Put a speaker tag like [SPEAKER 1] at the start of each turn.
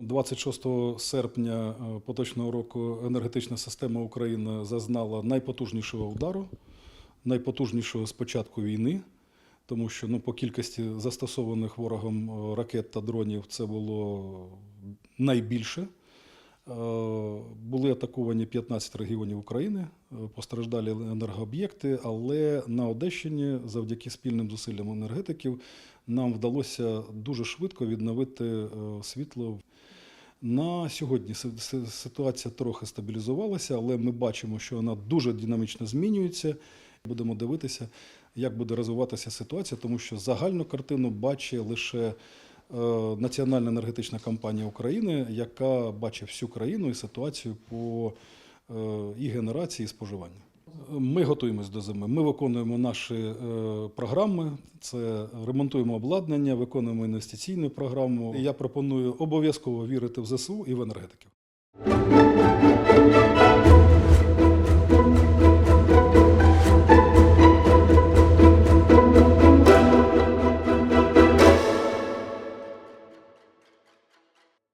[SPEAKER 1] 26 серпня е, поточного року енергетична система України зазнала найпотужнішого удару, найпотужнішого з початку війни, тому що ну, по кількості застосованих ворогом е, ракет та дронів це було найбільше. Е, Були атаковані 15 регіонів України, е, постраждалі енергооб'єкти, але на Одещині, завдяки спільним зусиллям енергетиків, нам вдалося дуже швидко відновити е, світло. На сьогодні си- си- ситуація трохи стабілізувалася, але ми бачимо, що вона дуже динамічно змінюється. Будемо дивитися, як буде розвиватися ситуація, тому що загальну картину бачить лише Національна енергетична компанія України, яка бачить всю країну і ситуацію по е, і генерації, і споживанню. Ми готуємось до зими. Ми виконуємо наші е, програми. Це ремонтуємо обладнання, виконуємо інвестиційну програму. Я пропоную обов'язково вірити в ЗСУ і в енергетиків.